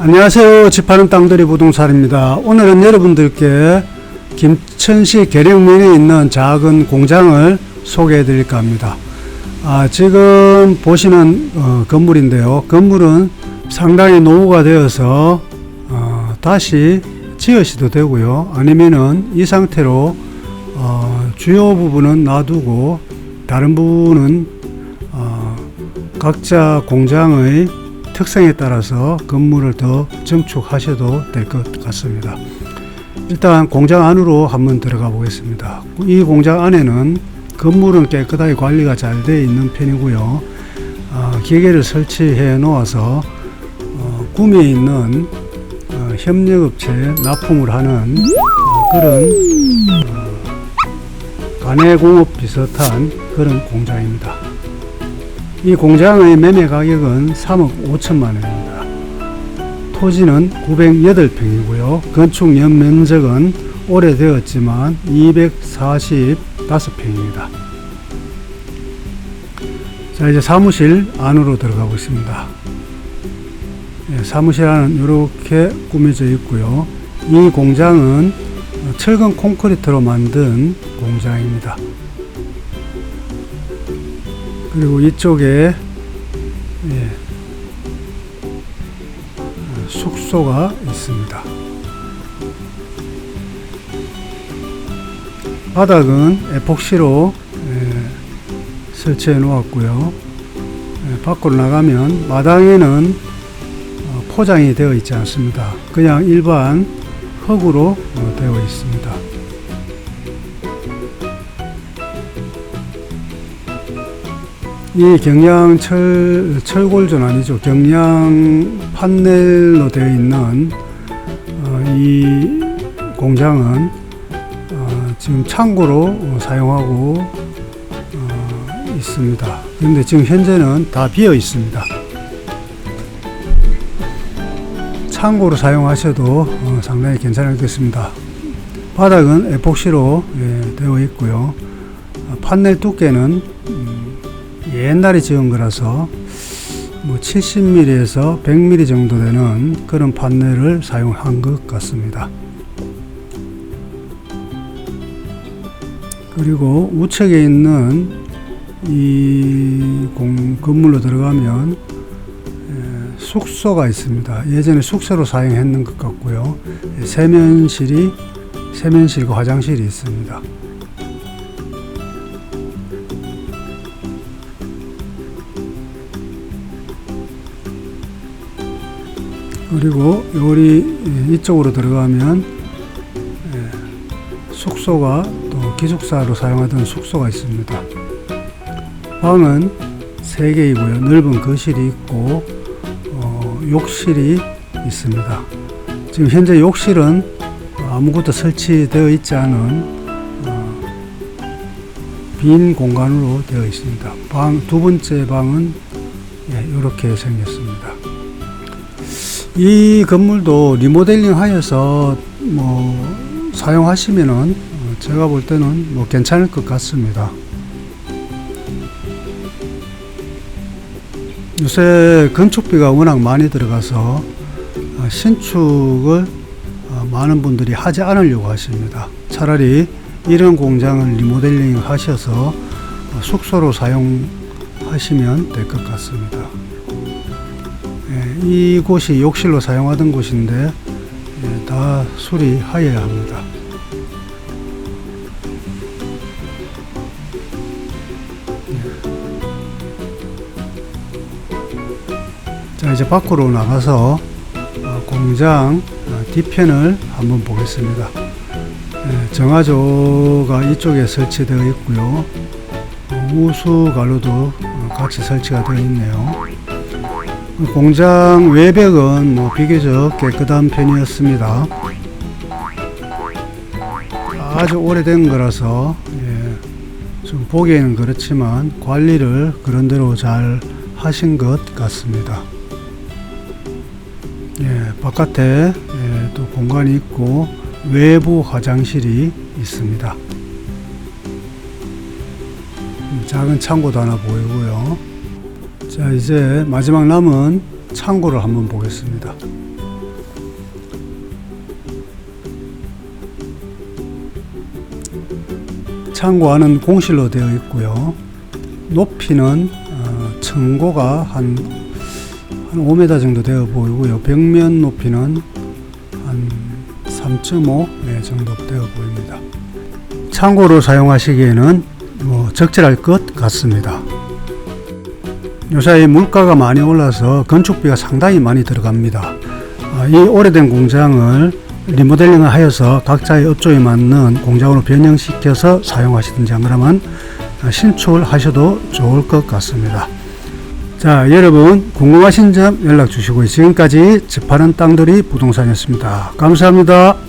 안녕하세요. 집하는 땅들이 부동산입니다. 오늘은 여러분들께 김천시 계령면에 있는 작은 공장을 소개해 드릴까 합니다. 아, 지금 보시는 어, 건물인데요. 건물은 상당히 노후가 되어서 어, 다시 지으셔도 되고요. 아니면은 이 상태로 어, 주요 부분은 놔두고 다른 부분은 어, 각자 공장의 특성에 따라서 건물을 더 증축하셔도 될 것 같습니다. 일단 공장 안으로 한번 들어가 보겠습니다. 이 공장 안에는 건물은 깨끗하게 관리가 잘 되어 있는 편이고요. 어, 기계를 설치해 놓아서 어, 구미에 있는 어, 협력업체 납품을 하는 어, 그런 어, 가내공업 비슷한 그런 공장입니다. 이 공장의 매매 가격은 3억 5천만 원입니다. 토지는 908평이고요. 건축 연면적은 오래되었지만 245평입니다. 자, 이제 사무실 안으로 들어가 보겠습니다. 예, 사무실 안은 이렇게 꾸며져 있고요. 이 공장은 철근 콘크리트로 만든 공장입니다. 그리고 이쪽에 예, 숙소가 있습니다. 바닥은 에폭시로 예, 설치해 놓았고요. 예, 밖으로 나가면 마당에는 어, 포장이 되어 있지 않습니다. 그냥 일반 흙으로 어, 되어 있습니다. 이 경량 철, 철골전 아니죠. 경량 판넬로 되어 있는 어, 이 공장은 어, 지금 창고로 어, 사용하고 어, 있습니다. 그런데 지금 현재는 다 비어 있습니다. 창고로 사용하셔도 어, 상당히 괜찮겠습니다. 바닥은 에폭시로 예, 되어 있고요. 어, 판넬 두께는 음, 옛날에 지은 거라서 뭐 70mm에서 100mm 정도 되는 그런 판넬을 사용한 것 같습니다. 그리고 우측에 있는 이 공, 건물로 들어가면 에, 숙소가 있습니다. 예전에 숙소로 사용했는 것 같고요. 세면실이 세면실과 화장실이 있습니다. 그리고 요리 이쪽으로 들어가면 예, 숙소가 또 기숙사로 사용하던 숙소가 있습니다. 방은 3개이고요. 넓은 거실이 있고 어, 욕실이 있습니다. 지금 현재 욕실은 아무것도 설치되어 있지 않은 어, 빈 공간으로 되어 있습니다. 방 두 번째 방은 이렇게 생겼습니다. 이 건물도 리모델링 하여서 뭐 사용하시면은 어, 제가 볼 때는 뭐 괜찮을 것 같습니다. 요새 건축비가 워낙 많이 들어가서 어, 신축을 어, 많은 분들이 하지 않으려고 하십니다. 차라리 이런 공장을 리모델링 하셔서 숙소로 사용하시면 될 것 같습니다. 예, 이곳이 욕실로 사용하던 곳인데 예, 다 수리하여야 합니다. 예. 자 이제 밖으로 나가서 어, 공장 어, 뒤편을 한번 보겠습니다. 예, 정화조가 이쪽에 설치되어 있고요. 어, 우수 어, 같이 설치가 되어 있네요. 공장 외벽은 뭐 비교적 깨끗한 편이었습니다. 아주 오래된 거라서 예, 좀 보기에는 그렇지만 관리를 그런대로 잘 하신 것 같습니다. 예, 바깥에 예, 또 공간이 있고 외부 화장실이 있습니다. 음, 작은 창고도 하나 보이고요. 자 이제 마지막 남은 창고를 한번 보겠습니다. 창고 안은 공실로 되어 있고요. 높이는 어, 청고가 한, 한 5m 정도 되어 보이고요. 벽면 높이는 한 3.5 네, 정도 되어 보입니다. 창고로 사용하시기에는 뭐 적절할 것 같습니다. 요사이 물가가 많이 올라서 건축비가 상당히 많이 들어갑니다. 아, 이 오래된 공장을 리모델링을 하여서 각자의 업종에 맞는 공장으로 변형시켜서 사용하시든지 안 그러면 신축을 하셔도 좋을 것 같습니다. 자, 여러분 궁금하신 점 연락 주시고요. 지금까지 집하는 땅들이 부동산이었습니다. 감사합니다.